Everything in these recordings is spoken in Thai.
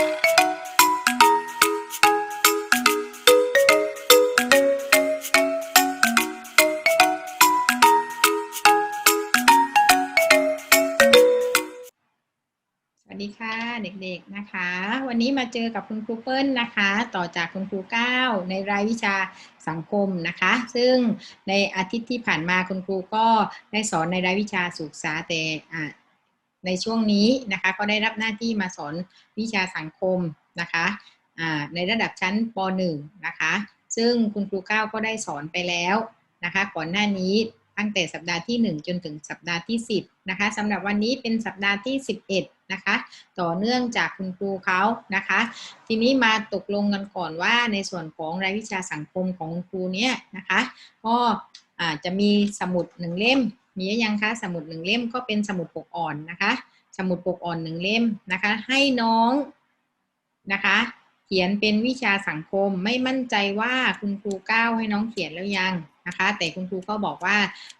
สวัสดีค่ะเด็กๆนะคะ วันนี้มาเจอกับคุณครูเปิ้ลนะคะ ต่อจากคุณครูก้าวในรายวิชาสังคมนะคะ ซึ่งในอาทิตย์ที่ผ่านมาคุณครูก็ได้สอนในรายวิชาศึกษาแต่อ่ ในช่วงนี้นะคะก็ได้รับหน้าที่มาสอนวิชาสังคมนะคะในระดับชั้นป .1 นะคะ ซึ่งคุณครูก้าวก็ได้สอนไปแล้วนะคะก่อนหน้านี้ตั้งแต่สัปดาห์ที่ 1 จนถึงสัปดาห์ที่ 10นะคะสำหรับวันนี้เป็นสัปดาห์ที่ 11นะคะต่อเนื่องจากคุณครูเขานะคะ ทีนี้มาตกลงกันก่อนว่าในส่วนของรายวิชาสังคมของคุณครูเนี่ยนะคะก็จะมีสมุดหนึ่งเล่ม มียังคะสมุดหนึ่งเล่มก็เป็นสมุดปกอ่อนนะคะ สมุดปกอ่อนหนึ่งเล่มนะคะ ให้น้องนะคะ เขียนเป็นวิชาสังคมไม่มั่นใจว่าคุณครูก้าวให้น้องเขียนแล้วยังนะคะ แต่คุณครูก็บอกว่า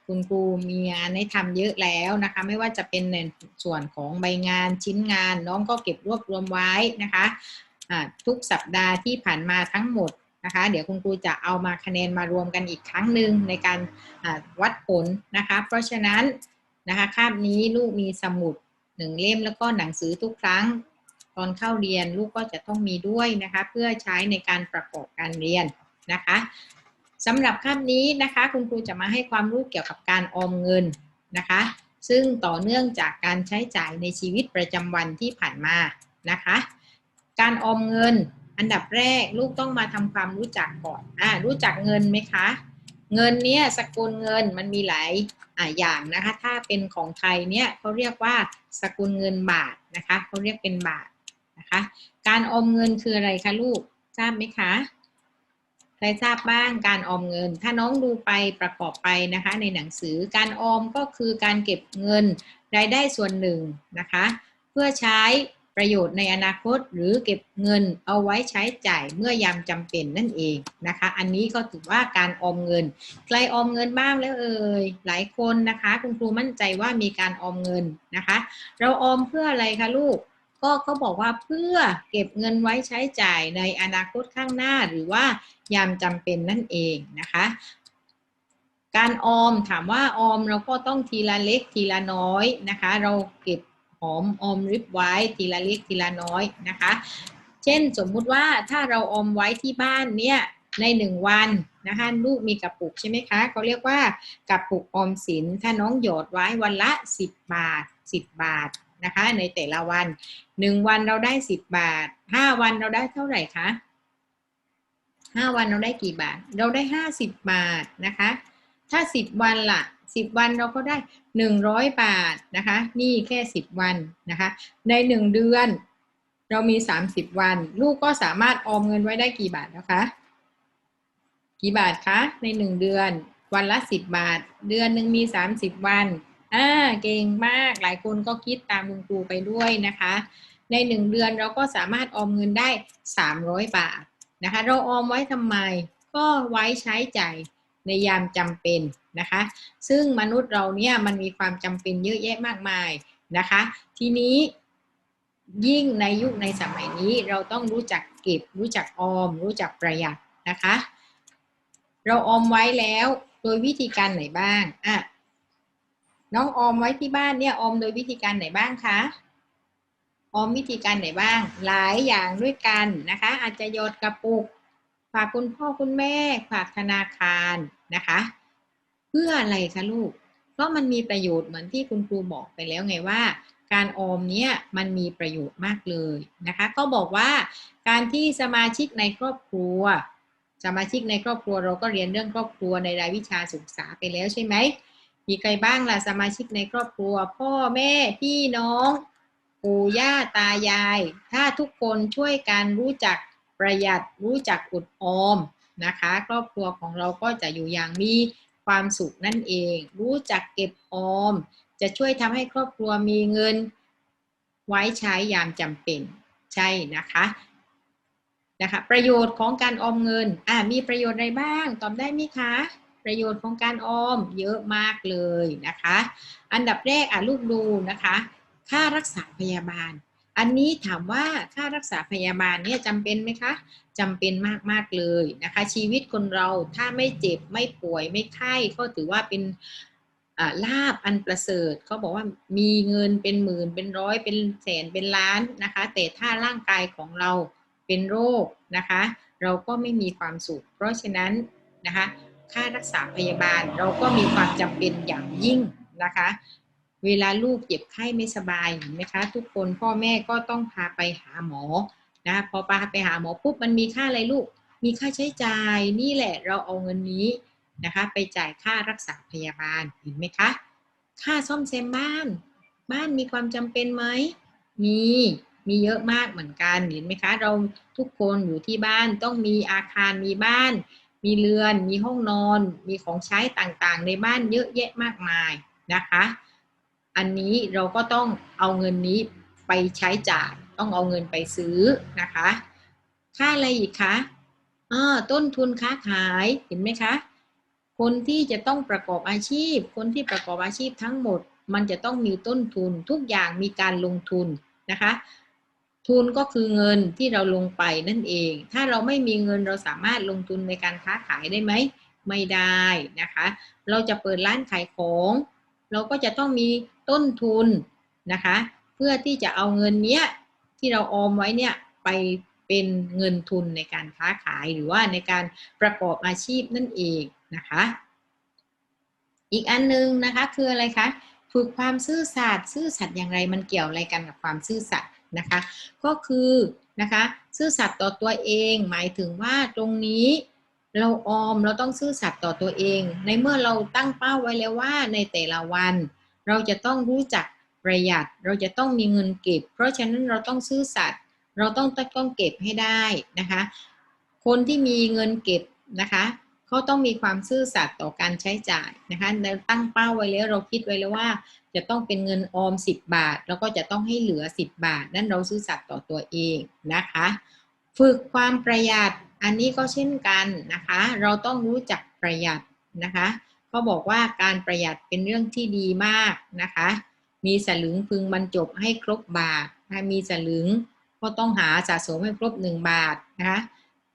คุณครูมีงานให้ทำเยอะแล้วนะคะ ไม่ว่าจะเป็นในส่วนของใบงานชิ้นงาน น้องก็เก็บรวบรวมไว้นะคะทุกสัปดาห์ที่ผ่านมาทั้งหมด นะคะ เดี๋ยวคุณครูจะเอามาคะแนนมารวมกันอีกครั้งหนึ่งในการวัดผลนะคะ เพราะฉะนั้นนะคะคาบนี้ลูกมีสมุดหนึ่งเล่มแล้วก็หนังสือทุกครั้ง ตอนเข้าเรียนลูกก็จะต้องมีด้วยนะคะ เพื่อใช้ในการประกอบการเรียนนะคะสำหรับคาบนี้นะคะคุณครูจะมาให้ความรู้เกี่ยวกับการออมเงินนะคะ ซึ่งต่อเนื่องจากการใช้จ่ายในชีวิตประจำวันที่ผ่านมานะคะ การออมเงิน อันดับแรกลูกต้องมาทำความรู้จักก่อนอ่ารู้จักเงินไหมคะ เงินเนี่ยสกุลเงินมันมีหลายอ่าอย่างนะคะ ถ้าเป็นของไทยเนี่ยเขาเรียกว่าสกุลเงินบาทนะคะเขาเรียกเป็นบาทนะคะ การออมเงินคืออะไรคะลูกทราบไหมคะใครทราบบ้างการออมเงิน ถ้าน้องดูไปประกอบไปนะคะในหนังสือการออมก็คือการเก็บเงินรายได้ส่วนหนึ่งนะคะ เพื่อใช้ ประโยชน์ในอนาคตหรือเก็บเงินเอาไว้ใช้จ่ายเมื่อยามจำเป็นนั่นเองนะคะ อันนี้ก็ถือว่าการออมเงิน ใครออมเงินบ้างแล้วเอ่ยหลายคนนะคะ คุณครูมั่นใจว่ามีการออมเงินนะคะ เราออมเพื่ออะไรคะลูกก็เขาบอกว่าเพื่อเก็บเงินไว้ใช้จ่ายในอนาคตข้างหน้าหรือว่ายามจำเป็นนั่นเองนะคะ การออมถามว่าออมเราก็ต้องทีละเล็กทีละน้อยนะคะ เราเก็บ หอมออมริบไว้ทีละเล็กทีละน้อยนะคะ เช่นสมมุติว่าถ้าเราออมไว้ที่บ้านเนี่ยในหนึ่งวันนะคะลูกมีกระปุกใช่ไหมคะเขาเรียกว่ากระปุกออมสินถ้าน้องหยอดไว้วันละ 10 บาท 10 บาทนะคะในแต่ละวันหนึ่งวันเราได้ 10 บาท 5 วันเราได้เท่าไหร่คะห้าวันเราได้กี่บาท เราได้ห้าสิบบาทนะคะ ถ้าสิบวันล่ะ สิบวันเราก็ได้หนึ่งร้อยบาทนะคะนี่แค่สิบวันนะคะ ในหนึ่งเดือน เรามีสามสิบวัน ลูกก็สามารถออมเงินไว้ได้กี่บาทนะคะ กี่บาทคะ ในหนึ่งเดือน วันละสิบบาท เดือนหนึ่งมีสามสิบวันอ่าเก่งมากหลายคนก็คิดตามคุณครูไปด้วยนะคะ ในหนึ่งเดือนเราก็สามารถออมเงินได้สามร้อยบาทนะคะ เราออมไว้ทำไม ก็ไว้ใช้ใจ่าย ในยามจำเป็นนะคะ ซึ่งมนุษย์เราเนี่ยมันมีความจำเป็นเยอะแยะมากมายนะคะ ทีนี้ยิ่งในยุคในสมัยนี้เราต้องรู้จักเก็บ รู้จักออม รู้จักประหยัดนะคะ เราออมไว้แล้วโดยวิธีการไหนบ้างอะน้องออมไว้ที่บ้านเนี่ยออมโดยวิธีการไหนบ้างคะออมวิธีการไหนบ้าง หลายอย่างด้วยกันนะคะ อาจจะโยดกระปุก ฝากคุณพ่อคุณแม่ ฝากธนาคารนะคะ เพื่ออะไรคะลูก เพราะมันมีประโยชน์เหมือนที่คุณครูบอกไปแล้วไงว่า การออมเนี่ยมันมีประโยชน์มากเลยนะคะ ก็บอกว่าการที่สมาชิกในครอบครัว สมาชิกในครอบครัวเราก็เรียนเรื่องครอบครัวในรายวิชาศึกษาไปแล้วใช่ไหมมีใครบ้างล่ะสมาชิกในครอบครัว พ่อแม่พี่น้องปู่ย่าตายาย ถ้าทุกคนช่วยกันรู้จัก ประหยัดรู้จักอุดออมนะคะ ครอบครัวของเราก็จะอยู่อย่างมีความสุขนั่นเอง รู้จักเก็บออม จะช่วยทำให้ครอบครัวมีเงินไว้ใช้ยามจำเป็นใช่นะคะนะคะประโยชน์ของการออมเงินอ่ามีประโยชน์อะไรบ้างตอบได้ไหมคะ ประโยชน์ของการออมเยอะมากเลยนะคะ อันดับแรกอะลูกดูนะคะ ค่ารักษาพยาบาล อันนี้ถามว่าค่ารักษาพยาบาลเนี่ยจำเป็นไหมคะจำเป็นมากๆเลยนะคะ ชีวิตคนเราถ้าไม่เจ็บไม่ป่วยไม่ไข้ก็ถือว่าเป็นลาบอันประเสริฐเขาบอกว่ามีเงินเป็นหมื่นเป็นร้อยเป็นแสนเป็นล้านนะคะ แต่ถ้าร่างกายของเราเป็นโรคนะคะ เราก็ไม่มีความสุข เพราะฉะนั้นนะคะ ค่ารักษาพยาบาลเราก็มีความจำเป็นอย่างยิ่งนะคะ เวลาลูกเจ็บไข้ไม่สบายเห็นไหมคะ ทุกคนพ่อแม่ก็ต้องพาไปหาหมอนะพอพาไปหาหมอปุ๊บมันมีค่าอะไรลูก มีค่าใช้จ่ายนี่แหละเราเอาเงินนี้นะคะ ไปจ่ายค่ารักษาพยาบาลเห็นไหมคะ ค่าซ่อมแซมบ้าน บ้านมีความจำเป็นไหมมีมีเยอะมากเหมือนกันเห็นไหมคะ เราทุกคนอยู่ที่บ้านต้องมีอาคารมีบ้าน มีเรือน มีห้องนอน มีของใช้ต่างๆ ในบ้านเยอะแยะมากมายนะคะ อันนี้เราก็ต้องเอาเงินนี้ไปใช้จ่าย ต้องเอาเงินไปซื้อนะคะ ค่าอะไรอีกคะอ่าต้นทุนค้าขายเห็นไหมคะ คนที่จะต้องประกอบอาชีพ คนที่ประกอบอาชีพทั้งหมด มันจะต้องมีต้นทุนทุกอย่างมีการลงทุนนะคะ ทุนก็คือเงินที่เราลงไปนั่นเอง ถ้าเราไม่มีเงินเราสามารถลงทุนในการค้าขายได้ไหมไม่ได้นะคะ เราจะเปิดร้านขายของ เราก็จะต้องมี ต้นทุนนะคะ เพื่อที่จะเอาเงินเนี้ยที่เราออมไว้เนี่ยไปเป็นเงินทุนในการค้าขายหรือว่าในการประกอบอาชีพนั่นเองนะคะ อีกอันนึงนะคะคืออะไรคะฝึกความซื่อสัตย์ซื่อสัตย์อย่างไรมันเกี่ยวอะไรกันกับความซื่อสัตย์นะคะ ก็คือนะคะซื่อสัตย์ต่อตัวเองหมายถึงว่าตรงนี้เราออมเราต้องซื่อสัตย์ต่อตัวเอง ในเมื่อเราตั้งเป้าไว้แล้วว่าในแต่ละวัน เราจะต้องรู้จักประหยัด เราจะต้องมีเงินเก็บ เพราะฉะนั้นเราต้องซื่อสัตย์เราต้องต้องเก็บให้ได้นะคะ คนที่มีเงินเก็บนะคะเขาต้องมีความซื่อสัตย์ต่อการใช้จ่ายนะคะเราตั้งเป้าไว้แล้วเราคิดไว้แล้วว่า จะต้องเป็นเงินออม 10 บาท แล้วก็จะต้องให้เหลือ 10 บาท นั่นเราซื่อสัตย์ต่อตัวเองนะคะ ฝึกความประหยัดอันนี้ก็เช่นกันนะคะ เราต้องรู้จักประหยัดนะคะ เขาบอกว่าการประหยัดเป็นเรื่องที่ดีมากนะคะ มีสลึงพึงบรรจบให้ครบบาทถ้ามีสลึงก็ต้องหาสะสมให้ครบ1บาทนะคะ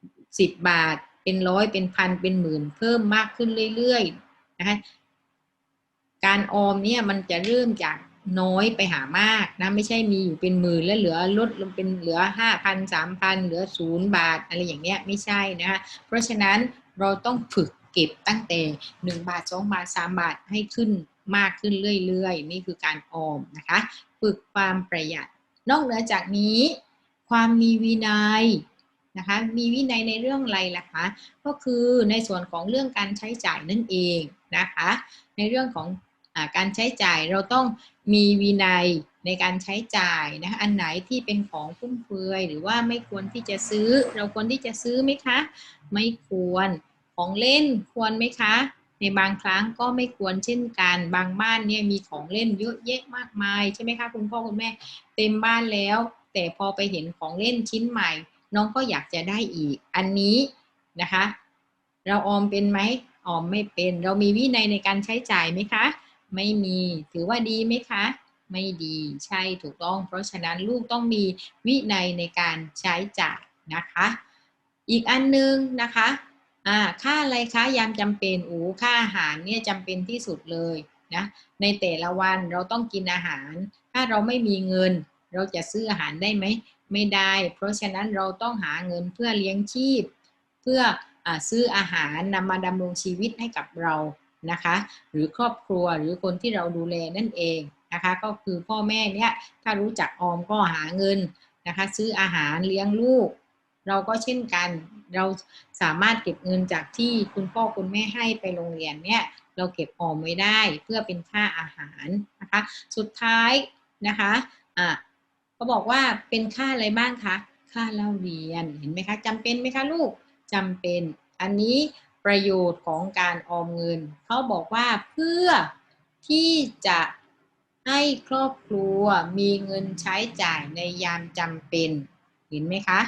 10บาทเป็นร้อยเป็นพันเป็นหมื่นเพิ่มมากขึ้นเรื่อยๆนะคะการออมเนี่ยมันจะเริ่มจากน้อยไปหามากนะไม่ใช่มีอยู่เป็นหมื่นแล้วเหลือลดลงเป็นเหลือห้าพันสามพันเหลือศูนย์บาทอะไรอย่างเงี้ยไม่ใช่นะคะเพราะฉะนั้นเราต้องฝึก เก็บตั้งแต่หนึ่งบาทสองบาทสามบาทให้ขึ้นมากขึ้นเรื่อยๆ นี่คือการออมนะคะฝึกความประหยัด นอกเหนือจากนี้ ความมีวินัยนะคะมีวินัยในเรื่องอะไรล่ะคะก็คือในส่วนของเรื่องการใช้จ่ายนั่นเองนะคะในเรื่องของอการใช้จ่ายเราต้องมีวินัยในการใช้จ่ายนะคะอันไหนที่เป็นของฟุ่มเฟือย หรือว่าไม่ควรที่จะซื้อ เราควรที่จะซื้อไหมคะ ไม่ควร ของเล่นควรไหมคะ ในบางครั้งก็ไม่ควรเช่นกัน บางบ้านเนี่ยมีของเล่นเยอะแยะมากมายใช่ไหมคะคุณพ่อคุณแม่เต็มบ้านแล้ว แต่พอไปเห็นของเล่นชิ้นใหม่ น้องก็อยากจะได้อีก อันนี้นะคะ เราออมเป็นไหมออมไม่เป็น เรามีวินัยในการใช้จ่ายไหมคะ ไม่มีถือว่าดีไหมคะไม่ดีใช่ถูกต้อง เพราะฉะนั้นลูกต้องมีวินัยในการใช้จ่ายนะคะ อีกอันนึงนะคะ อ่าค่าอะไรคะยามจำเป็นอูค่าอาหารเนี่ยจำเป็นที่สุดเลยนะในแต่ละวันเราต้องกินอาหาร ถ้าเราไม่มีเงิน เราจะซื้ออาหารได้ไหมไม่ได้ เพราะฉะนั้นเราต้องหาเงินเพื่อเลี้ยงชีพ เพื่ออซื้ออาหารนำมาดำรงชีวิตให้กับเรานะคะ หรือครอบครัวหรือคนที่เราดูแลนั่นเองนะคะ ก็คือพ่อแม่เนี่ยถ้ารู้จักออมก็หาเงินนะคะ ซื้ออาหารเลี้ยงลูก เราก็เช่นกันเราสามารถเก็บเงินจากที่คุณพ่อคุณแม่ให้ไปโรงเรียนเนี่ยเราเก็บออมไว้ได้เพื่อเป็นค่าอาหารนะคะ สุดท้ายนะคะอ่าเขาบอกว่าเป็นค่าอะไรบ้างคะค่าเล่าเรียนเห็นไหมคะจำเป็นไหมคะลูกจำเป็น อันนี้ประโยชน์ของการออมเงินเขาบอกว่าเพื่อที่จะให้ครอบครัวมีเงินใช้จ่ายในยามจำเป็น เห็นไหมคะ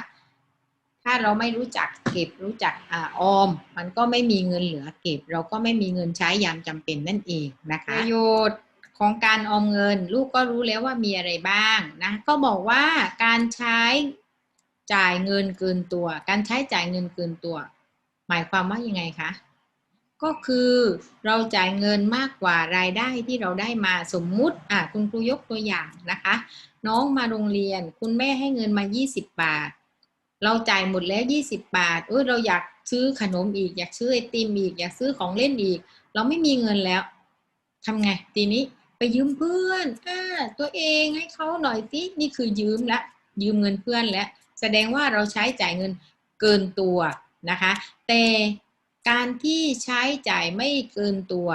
ถ้าเราไม่รู้จักเก็บรู้จักอออม มันก็ไม่มีเงินเหลือเก็บ เราก็ไม่มีเงินใช้ยามจำเป็นนั่นเองนะคะประโยชน์ของการออมเงิน ลูกก็รู้แล้วว่ามีอะไรบ้างนะก็บอกว่าการใช้จ่ายเงินเกินตัว การใช้จ่ายเงินเกินตัว หมายความว่ายังไงคะก็คือเราจ่ายเงินมากกว่ารายได้ที่เราได้มาสมมุติอะคุณครูยกตัวอย่างนะคะ น้องมาโรงเรียนคุณแม่ให้เงินมา 20 บาท เราจ่ายหมดแล้ว20บาทเออเราอยากซื้อขนมอีก อยากซื้อไอติมอีก อยากซื้อของเล่นอีก เราไม่มีเงินแล้วทำไง ทีนี้ไปยืมเพื่อนอ่าตัวเองให้เขาหน่อยสินี่คือยืมละยืมเงินเพื่อนแล้วแสดงว่าเราใช้จ่ายเงินเกินตัวนะคะ แต่การที่ใช้จ่ายไม่เกินตัว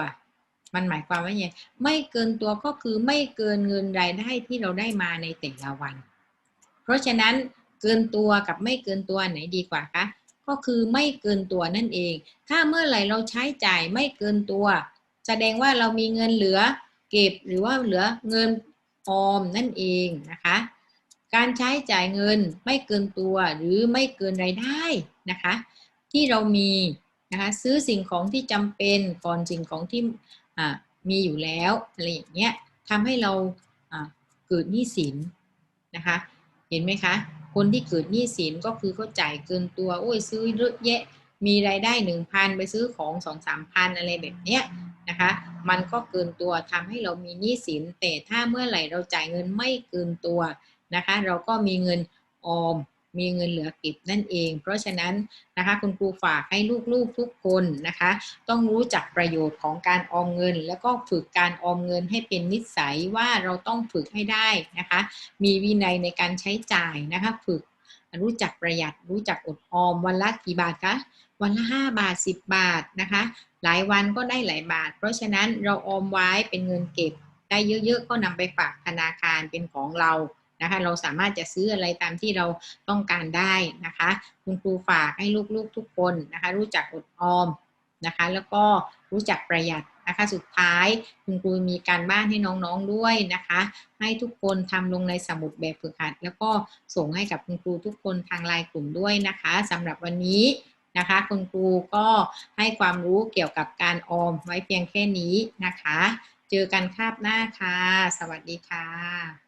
มันหมายความว่าไงไม่เกินตัวก็คือไม่เกินเงินรายได้ที่เราได้มาในแต่ละวัน เพราะฉะนั้น เกินตัวกับไม่เกินตัวไหนดีกว่าคะก็คือไม่เกินตัวนั่นเอง ถ้าเมื่อไหร่เราใช้จ่ายไม่เกินตัว แสดงว่าเรามีเงินเหลือเก็บหรือว่าเหลือเงินออมนั่นเองนะคะ การใช้จ่ายเงินไม่เกินตัวหรือไม่เกินรายได้นะคะ ที่เรามีนะคะซื้อสิ่งของที่จำเป็นก่อนสิ่งของที่มีอยู่แล้วอะไรอย่างเงี้ยทำให้เราเกิดหนี้สินนะคะ เห็นไหมคะ คนที่เกิดหนี้สินก็คือเขาจ่ายเกินตัวโอ้ยซื้อเยอะแยะ มีรายได้หนึ่งพันไปซื้อของสองสามพันอะไรแบบเนี้ยนะคะ มันก็เกินตัวทำให้เรามีหนี้สิน แต่ถ้าเมื่อไหร่เราจ่ายเงินไม่เกินตัวนะคะ เราก็มีเงินออม มีเงินเหลือเก็บนั่นเอง เพราะฉะนั้นนะคะคุณครูฝากให้ลูกๆทุกคนนะคะ ต้องรู้จักประโยชน์ของการออมเงิน แล้วก็ฝึกการออมเงินให้เป็นนิสัยว่าเราต้องฝึกให้ได้นะคะ มีวินัยในการใช้จ่ายนะคะฝึกรู้จักประหยัดรู้จักอดออมวันละกี่บาทคะวันละ 5 บาท 10 บาทนะคะ หลายวันก็ได้หลายบาท เพราะฉะนั้นเราออมไว้เป็นเงินเก็บได้เยอะๆ ก็นำไปฝากธนาคารเป็นของเรา นะคะเราสามารถจะซื้ออะไรตามที่เราต้องการได้นะคะ คุณครูฝากให้ลูกๆทุกคนนะคะ รู้จักอดออมนะคะ แล้วก็รู้จักประหยัดนะคะสุดท้ายคุณครูมีการบ้านให้น้องๆด้วยนะคะ ให้ทุกคนทำลงในสมุดแบบฝึกหัด แล้วก็ส่งให้กับคุณครูทุกคนทางไลน์กลุ่มด้วยนะคะสำหรับวันนี้นะคะคุณครูก็ให้ความรู้เกี่ยวกับการออมไว้เพียงแค่นี้นะคะ เจอกันคาบหน้าค่ะ สวัสดีค่ะ